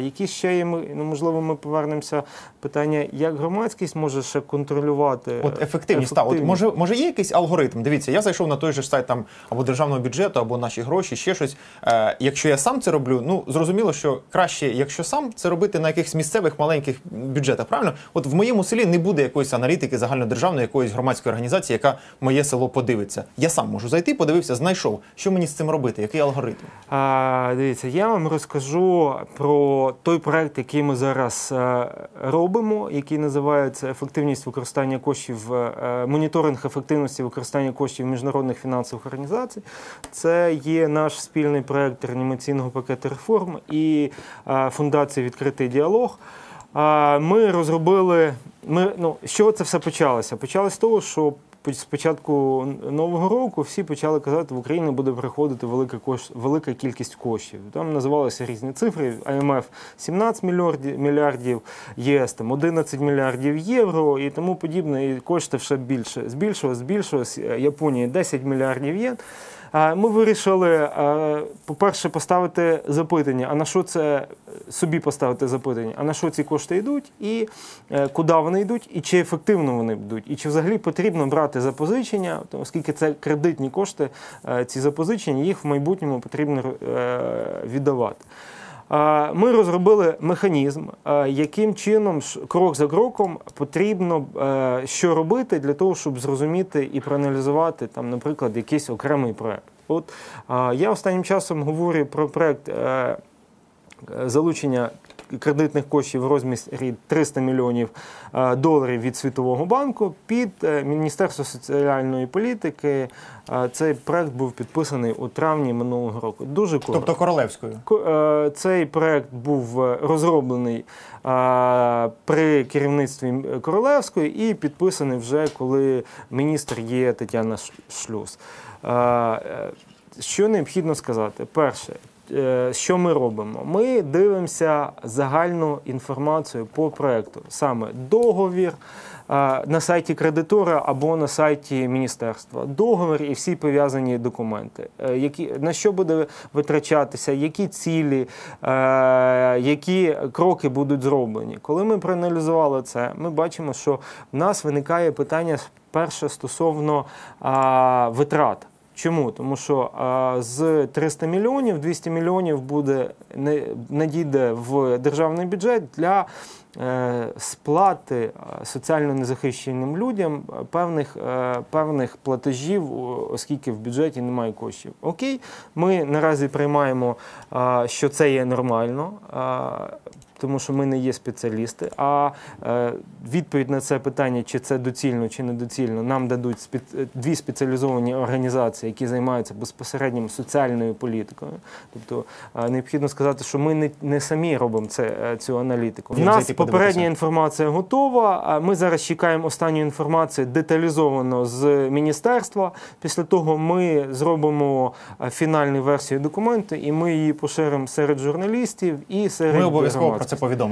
Які ще є ми, ну можливо, ми повернемося питання, як громадськість може ще контролювати От ефективність, та, от може, може є якийсь алгоритм. Дивіться, я зайшов на той же сайт там або державного бюджету, або наші гроші, ще щось. Е, якщо я сам це роблю, ну зрозуміло, що краще, якщо сам це робити на якихось місцевих маленьких бюджетах. Правильно, от в моєму селі не буде якоїсь аналітики загальнодержавної якоїсь громадської організації, яка моє село подивиться. Я сам можу зайти, подивився, знайшов. Що мені з цим робити? Який алгоритм? А, дивіться, я вам розкажу про той проект, який ми зараз е, робимо, який називається ефективність використання коштів, е, моніторинг ефективності використання коштів міжнародних фінансових організацій. Це є наш спільний проект реанімаційного пакету реформ і е, фундації Відкритий діалог. Ми розробили. Ми, ну, з чого це все почалося? Почалося з того, що з початку нового року всі почали казати, в Україні буде приходити велика кош... велика кількість коштів. Там називалися різні цифри. АМФ 17 мільярдів, ЄС там 11 мільярдів євро і тому подібне. І кошти ще більше збільшилось, збільшилось. Японія 10 мільярдів єн. Ми вирішили, по-перше, поставити запитання, а на що це собі поставити запитання, а на що ці кошти йдуть, і е, куди вони йдуть, і чи ефективно вони йдуть, і чи взагалі потрібно брати запозичення, оскільки це кредитні кошти, е, ці запозичення, їх в майбутньому потрібно е, віддавати. Ми розробили механізм, яким чином крок за кроком потрібно що робити для того, щоб зрозуміти і проаналізувати там, наприклад, якийсь окремий проект. От я останнім часом говорю про проект залучення кредитних коштів в розмірі 300 мільйонів е, доларів від Світового банку під е, Міністерство соціальної політики. Е, Цей проект був підписаний у травні минулого року. Дуже коротко. Тобто королевською. Е, Цей проект був е, розроблений е, при керівництві Королевської і підписаний вже коли міністр є Тетяна Ш- Шлюз. Е, е, Що необхідно сказати? Перше, е, що ми робимо? Ми дивимося загальну інформацію по проекту, саме договір. е, На сайті кредитора або на сайті міністерства договір і всі пов'язані документи, Е, які на що буде витрачатися, які цілі, е, які кроки будуть зроблені. Коли ми проаналізували це, ми бачимо, що в нас виникає питання перше стосовно витрат. Чому? Тому що а, з 300 мільйонів 200 мільйонів буде надійде в державний бюджет для е, сплати е, соціально незахищеним людям е, певних, е, певних платежів, оскільки в бюджеті немає коштів. Окей, ми наразі приймаємо, а, що це є нормально. Тому що ми не є спеціалісти. А е, відповідь на це питання, чи це доцільно, чи недоцільно, нам дадуть е, дві спеціалізовані організації, які займаються безпосередньо соціальною політикою. Тобто е, необхідно сказати, що ми не, не самі робимо це, цю аналітику. У нас попередня інформація готова. Ми зараз чекаємо останню інформацію деталізовано з міністерства. Після того ми зробимо фінальну версію документу, і ми її поширимо серед журналістів і серед Ми обов'язково про. Це повідомимо.